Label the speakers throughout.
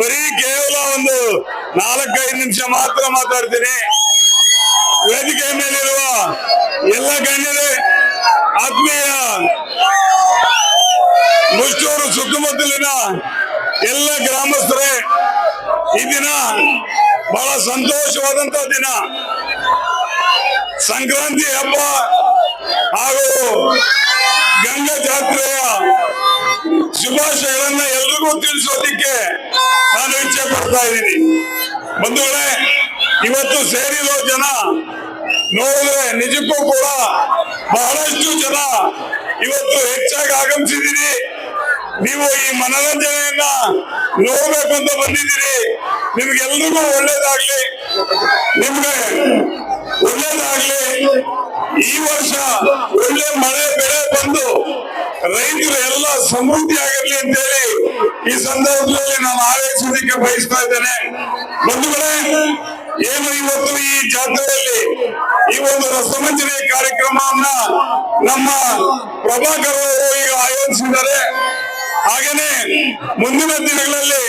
Speaker 1: ಬರೀ ಕೇವಲ ಒಂದು ನಾಲ್ಕೈದು ನಿಮಿಷ ಮಾತ್ರ ಮಾತಾಡ್ತೀನಿ. ವೇದಿಕೆ ಮೇಲಿರುವ ಎಲ್ಲ ಗಣ್ಯರೇ, ಆತ್ಮೀಯ ಮುಷ್ಟೂರು ಸುತ್ತಮುತ್ತಲಿನ ಎಲ್ಲ ಗ್ರಾಮಸ್ಥರೇ, ಈ ದಿನ ಬಹಳ ಸಂತೋಷವಾದಂತ ದಿನ. ಸಂಕ್ರಾಂತಿ ಹಬ್ಬ ಹಾಗೂ ಗಂಗಾ ಜಾತ್ರೆಯ ಶುಭಾಶಯಗಳನ್ನ ಎಲ್ರಿಗೂ ತಿಳಿಸೋದಿಕ್ಕೆ ನಾನು ಇಚ್ಛೆ ಪಡ್ತಾ ಇದ್ದೀನಿ. ಬಂಧುಗಳೇ, ಇವತ್ತು ಸೇರಿರೋ ಜನ ನೋಡಿದ್ರೆ ನಿಜಕ್ಕೂ ಕೂಡ ಬಹಳಷ್ಟು ಜನ ಇವತ್ತು ಹೆಚ್ಚಾಗಿ ಆಗಮಿಸಿದ್ದೀರಿ ನೀವು ಈ ಮನರಂಜನೆಯನ್ನ ನೋಡ್ಬೇಕು ಅಂತ ಬಂದಿದ್ದೀರಿ. ನಿಮ್ಗೆಲ್ರಿಗೂ ಒಳ್ಳೇದಾಗ್ಲಿ. ನಿಮ್ಗೆ ಒಳ್ಳೇದಾಗ್ಲಿ. ಈ ವರ್ಷ ಒಳ್ಳೆ ಮಳೆ ಬೆಳೆ ಬಂದು ರೈತರು ಎಲ್ಲ ಸಮೃದ್ಧಿ ಆಗಿರ್ಲಿ ಅಂತೇಳಿ ಈ ಸಂದರ್ಭದಲ್ಲಿ ನಾನು ಆಲೋಚಿಸೋದಕ್ಕೆ ಬಯಸ್ತಾ ಇದ್ದೇನೆ. ಬಂಧುಗಳೇ, ಏನು ಇವತ್ತು ಈ ಜಾತ್ರೆಯಲ್ಲಿ ಈ ಒಂದು ರಸಮಂಜನೆ ಕಾರ್ಯಕ್ರಮವನ್ನ ನಮ್ಮ ಪ್ರಭಾಕರ್ ಅವರು ಈಗ ಆಯೋಜಿಸಿದ್ದಾರೆ. ಹಾಗೇನೆ ಮುಂದಿನ ದಿನಗಳಲ್ಲಿ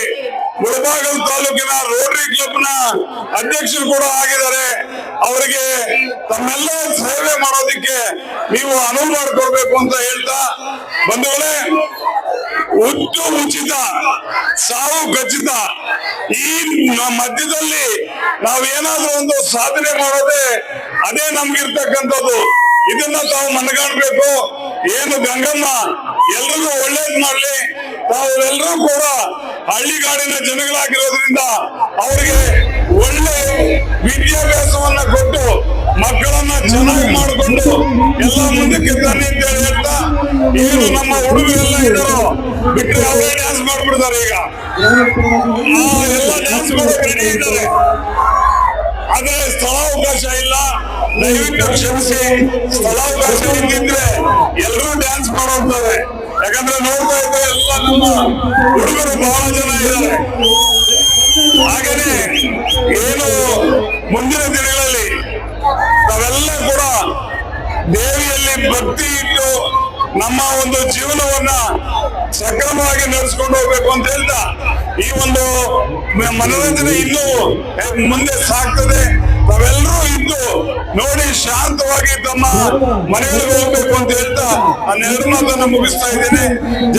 Speaker 1: ಅಧ್ಯಕ್ಷರು ಕೂಡ ಆಗಿದ್ದಾರೆ. ಅವರಿಗೆ ತಮ್ಮೆಲ್ಲ ಸೇವೆ ಮಾಡೋದಿಕ್ಕೆ ನೀವು ಅನುವು ಮಾಡಿಕೊಡ್ಬೇಕು ಅಂತ ಹೇಳ್ತಾ, ಬಂಧುಗಳೇ, ಉಚ್ಚು ಉಚಿತ, ಸಾವು ಖಚಿತ, ಈ ಮಧ್ಯದಲ್ಲಿ ನಾವೇನಾದ್ರೂ ಒಂದು ಸಾಧನೆ ಮಾಡೋದೇ ಅದೇ ನಮ್ಗಿರ್ತಕ್ಕಂಥದ್ದು. ಇದನ್ನ ತಾವು ಮನಗಾಣ್ಬೇಕು. ಏನು ಗಂಗಮ್ಮ, ಎಲ್ರಿಗೂ ಒಳ್ಳೇದ್ ಮಾಡ್ಲಿ. ತಾವೆಲ್ಲರೂ ಕೂಡ ಹಳ್ಳಿಗಾಡಿನ ಜನಗಳಾಗಿರೋದ್ರಿಂದ ಅವರಿಗೆ ಒಳ್ಳೆ ವಿದ್ಯಾಭ್ಯಾಸವನ್ನ ಕೊಟ್ಟು ಮಕ್ಕಳನ್ನ ಚೆನ್ನಾಗಿ ಮಾಡಿಕೊಂಡು ಎಲ್ಲ ಮುಂದಕ್ಕೆ ತನ್ನಿ ಅಂತ ಹೇಳಿ ಹೇಳ್ತಾ ಏನು ನಮ್ಮ ಹುಡುಗರೆಲ್ಲ ಇದ್ದಾರೋ ಬಿಟ್ಟರೆ ಅವರೇ ಡ್ಯಾನ್ಸ್ ಮಾಡ್ಬಿಡ್ತಾರೆ ಈಗ. ಎಲ್ಲ ಡ್ಯಾನ್ಸ್ ಮಾಡೋಕೆ ಇದ್ದಾರೆ. ಆದ್ರೆ ಸ್ಥಳಾವಕಾಶ ಇಲ್ಲ. ದಯವಿಟ್ಟು ಕ್ಷಮಿಸಿ. ಸ್ಥಳಾವಕಾಶ ಇದ್ದಿದ್ರೆ ಎಲ್ಲರೂ ಡ್ಯಾನ್ಸ್ ಮಾಡೋಗ್ತಾರೆ ಯಾಕಂದ್ರೆ ನೋಡ್ತಾ ಇದ್ರೆ ಎಲ್ಲ ನಮ್ಮ ಹುಡುಗರು ಬಹಳ ಜನ ಇದ್ದಾರೆ. ದೇವಿಯಲ್ಲಿ ಭಕ್ತಿ ಇಟ್ಟು ನಮ್ಮ ಒಂದು ಜೀವನವನ್ನ ಸಕ್ರಮವಾಗಿ ನಡೆಸ್ಕೊಂಡು ಹೋಗ್ಬೇಕು ಅಂತ ಹೇಳ್ತಾ, ಈ ಒಂದು ಮನೋರಂಜನೆ ಇನ್ನೂ ಮುಂದೆ ಸಾಗ್ತದೆ. ತಾವೆಲ್ಲರೂ ಇದ್ದು ನೋಡಿ, ಶಾಂತವಾಗಿ ತಮ್ಮ ಮನೆಯಲ್ಲಿ ಹೋಗ್ಬೇಕು ಅಂತ ಹೇಳ್ತಾ, ಆ ಮಾತನ್ನ ಮುಗಿಸ್ತಾ ಇದ್ದೇನೆ.